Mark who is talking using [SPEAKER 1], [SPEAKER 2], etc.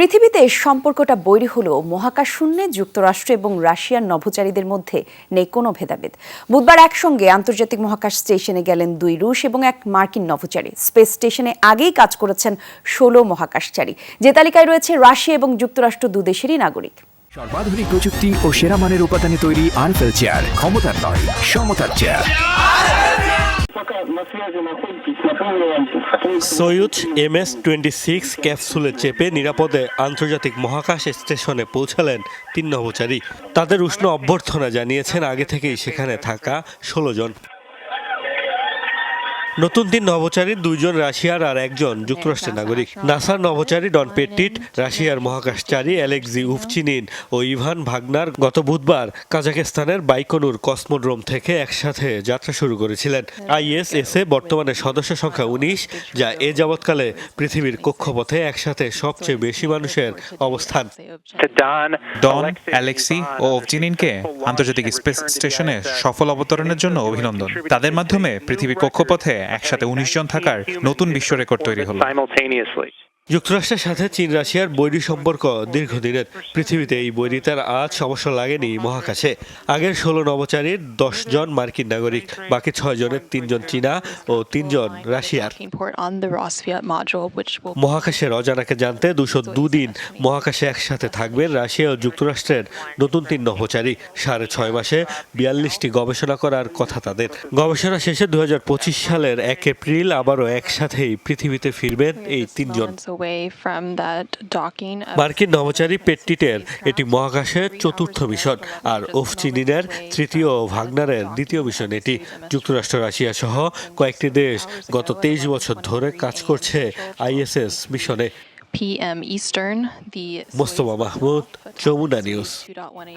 [SPEAKER 1] পৃথিবীতে সম্পর্কটা বৈরী হলেও মহাকাশ শূন্যে যুক্তরাষ্ট্র এবং রাশিয়ার নভোচারীদের মধ্যে নেই কোনো ভেদাভেদ। বুধবার একসঙ্গে আন্তর্জাতিক মহাকাশ স্টেশনে গেলেন দুই রুশ এবং এক মার্কিন নভোচারী। স্পেস স্টেশনে আগেই কাজ করেছেন ষোলো মহাকাশচারী। যে তালিকায় রয়েছে রাশিয়া এবং যুক্তরাষ্ট্র দুদেশেরই নাগরিক।
[SPEAKER 2] সর্বাধুনিক প্রযুক্তি ও সেরা মানের উপাদানে তৈরি আরফেল চেয়ার, ক্ষমতার নয়, সমতার chair.
[SPEAKER 3] Syed M S twenty six ক্যাপসুলে চেপে নিরাপদে আন্তর্জাতিক মহাকাশ স্টেশনে পৌঁছালেন তিন নভোচারী। তাদের উষ্ণ অভ্যর্থনা জানিয়েছেন আগে থেকেই সেখানে থাকা ষোলো জন। নতুন তিন নভোচারী দুইজন রাশিয়ার আর একজন যুক্তরাষ্ট্রের নাগরিক। নাসার নভোচারী ডন পেট্টিট রাশিয়ার মহাকাশচারী অ্যালেক্সি উফচিনিন ও ইভান ভাগনার গত বুধবার কাজাকিস্তানের বাইকনুর কসমোড্রোম থেকে একসাথে যাত্রা শুরু করেছিলেন। আইএসএসএ বর্তমানে সদস্য সংখ্যা উনিশ যা এ যাবৎকালে পৃথিবীর কক্ষপথে একসাথে সবচেয়ে বেশি মানুষের অবস্থান।
[SPEAKER 4] ডন অ্যালেক্সি ও ওভচিনিনকে আন্তর্জাতিক স্পেস স্টেশনে সফল অবতরণের জন্য অভিনন্দন। তাদের মাধ্যমে পৃথিবীর কক্ষপথে একসাথে উনিশ জন থাকার নতুন বিশ্ব রেকর্ড তৈরি হলো।
[SPEAKER 3] যুক্তরাষ্ট্রের সাথে চীন রাশিয়ার বৈরী সম্পর্ক দীর্ঘদিনের। পৃথিবীতে এই বৈরিতার আজ সমস্যা লাগেনি মহাকাশে। আগের ষোলো নভোচারীর দশ জন মার্কিন নাগরিক, বাকি ছয় জনের তিনজন চীনা ও তিনজন রাশিয়ার। মহাকাশের অজানাকে জানতে দুশো দুদিন মহাকাশে একসাথে থাকবেন রাশিয়া ও যুক্তরাষ্ট্রের নতুন তিন নভোচারী সাড়ে ছয় মাসে বিয়াল্লিশটি গবেষণা করার কথা তাদের। গবেষণা শেষে দু হাজার পঁচিশ সালের এক এপ্রিল আবারও একসাথেই পৃথিবীতে ফিরবেন এই তিনজন। মার্কিন নভোচারী পেট্টিটের এটি মহাকাশের চতুর্থ মিশন আর ওফচিনিনের তৃতীয় ভাগনারের দ্বিতীয় মিশন এটি। যুক্তরাষ্ট্র রাশিয়া সহ কয়েকটি দেশ গত তেইশ বছর ধরে কাজ করছে আইএসএস মিশনে।
[SPEAKER 5] PM Eastern, the
[SPEAKER 3] Mostafa Mahmud Jamuna news.
[SPEAKER 5] 2.18